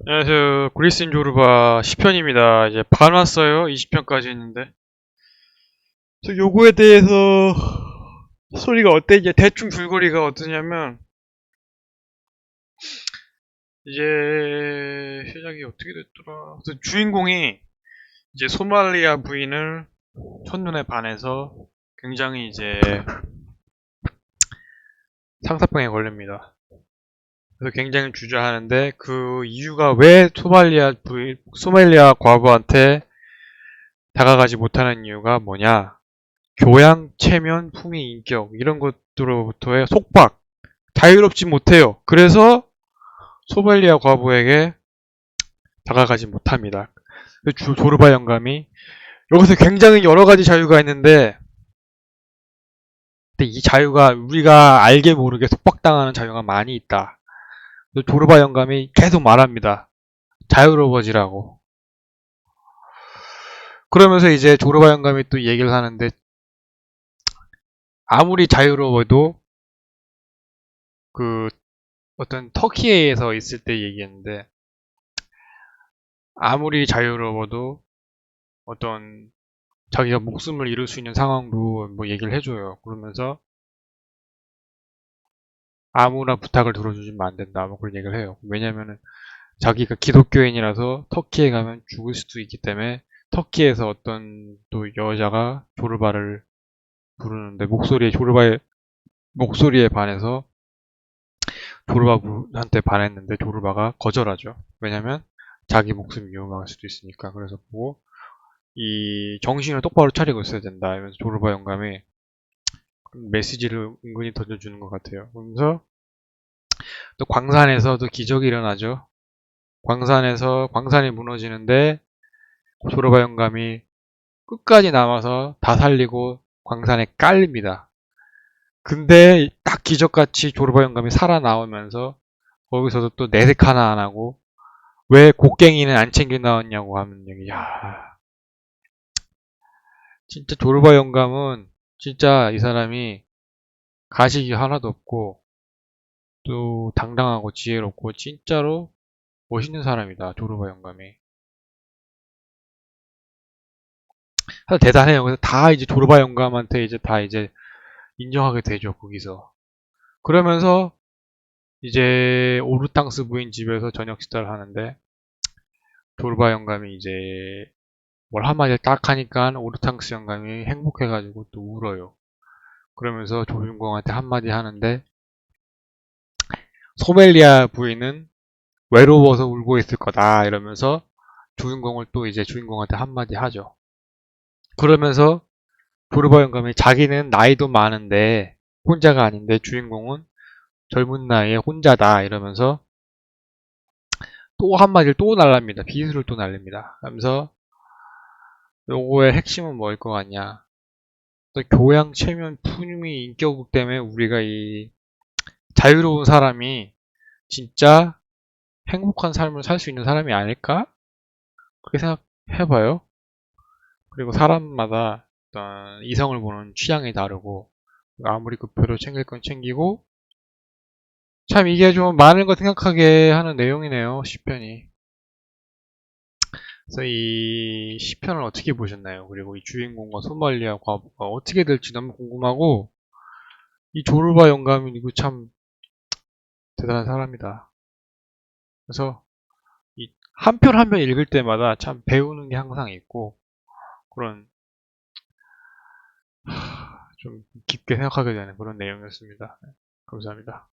안녕하세요. 그리스인 조르바 10편입니다. 이제 반 왔어요. 20편까지 했는데. 저 요거에 대해서 소리가 어때? 이제 대충 줄거리가 어떠냐면 이제 시작이 어떻게 됐더라. 주인공이 이제 소말리아 부인을 첫눈에 반해서 굉장히 이제 상사병에 걸립니다. 그래서 굉장히 주저하는데 그 이유가 왜 소말리아 부인, 소말리아 과부한테 다가가지 못하는 이유가 뭐냐? 교양, 체면, 품위, 인격 이런 것들로부터의 속박, 자유롭지 못해요. 그래서 소말리아 과부에게 다가가지 못합니다. 그 주- 조르바 영감이 여기서 굉장히 여러 가지 자유가 있는데 근데 이 자유가 우리가 알게 모르게 속박당하는 자유가 많이 있다. 그 조르바 영감이 계속 말합니다. 자유로워지라고. 그러면서 이제 조르바 영감이 또 얘기를 하는데 아무리 자유로워도 그 어떤 터키에서 있을 때 얘기했는데 아무리 자유로워도 어떤 자기가 목숨을 잃을 수 있는 상황도 뭐 얘기를 해줘요. 그러면서 아무나 부탁을 들어주시면 안 된다. 뭐 그런 얘기를 해요. 왜냐면은 자기가 기독교인이라서 터키에 가면 죽을 수도 있기 때문에 터키에서 어떤 또 여자가 조르바를 부르는데 목소리에 조르바의 목소리에 반해서 조르바한테 반했는데 조르바가 거절하죠. 왜냐면 자기 목숨이 위험할 수도 있으니까. 그래서 보고 이 정신을 똑바로 차리고 있어야 된다. 이러면서 조르바 영감이 메시지를 은근히 던져주는 것 같아요. 그러면서 또 광산에서도 기적이 일어나죠. 광산에서 광산이 무너지는데 조르바 영감이 끝까지 남아서 다 살리고 광산에 깔립니다. 근데 딱 기적같이 조르바 영감이 살아나오면서 거기서도 또 내색 하나 안 하고 왜 곡괭이는 안 챙겨 나왔냐고 하면 얘기, 야 진짜 조르바 영감은 진짜 이 사람이 가식이 하나도 없고 또 당당하고 지혜롭고 진짜로 멋있는 사람이다 조르바 영감이. 대단해요. 그래서 다 이제 조르바 영감한테 이제 다 이제 인정하게 되죠 거기서. 그러면서 이제 오르탕스 부인 집에서 저녁 식사를 하는데 조르바 영감이 이제 뭘 한마디를 딱 하니까 오르탕스 영감이 행복해가지고 또 울어요. 그러면서 조윤공한테 한마디 하는데 소멜리아 부인은 외로워서 울고 있을 거다 이러면서 주인공을 또 이제 주인공한테 한마디 하죠. 그러면서 조르바 영감이 자기는 나이도 많은데 혼자가 아닌데 주인공은 젊은 나이에 혼자다 이러면서 또 한마디를 또 날랍니다. 비수를 또 날립니다. 그러면서 요거의 핵심은 뭐일 것 같냐? 또 교양, 체면, 품위, 인격 때문에 우리가 이 자유로운 사람이 진짜 행복한 삶을 살 수 있는 사람이 아닐까? 그렇게 생각해봐요. 그리고 사람마다 어떤 이성을 보는 취향이 다르고 아무리 급표로 챙길 건 챙기고 참 이게 좀 많은 거 생각하게 하는 내용이네요. 10편이. 그래서 이 10편을 어떻게 보셨나요? 그리고 이 주인공과 소말리아 과부가 어떻게 될지 너무 궁금하고 이 조르바 영감이 이거 참 대단한 사람이다. 그래서 이 한 편 한 편 읽을 때마다 참 배우는 게 항상 있고 그런 하, 좀 깊게 생각하게 되는 그런 내용이었습니다. 네, 감사합니다.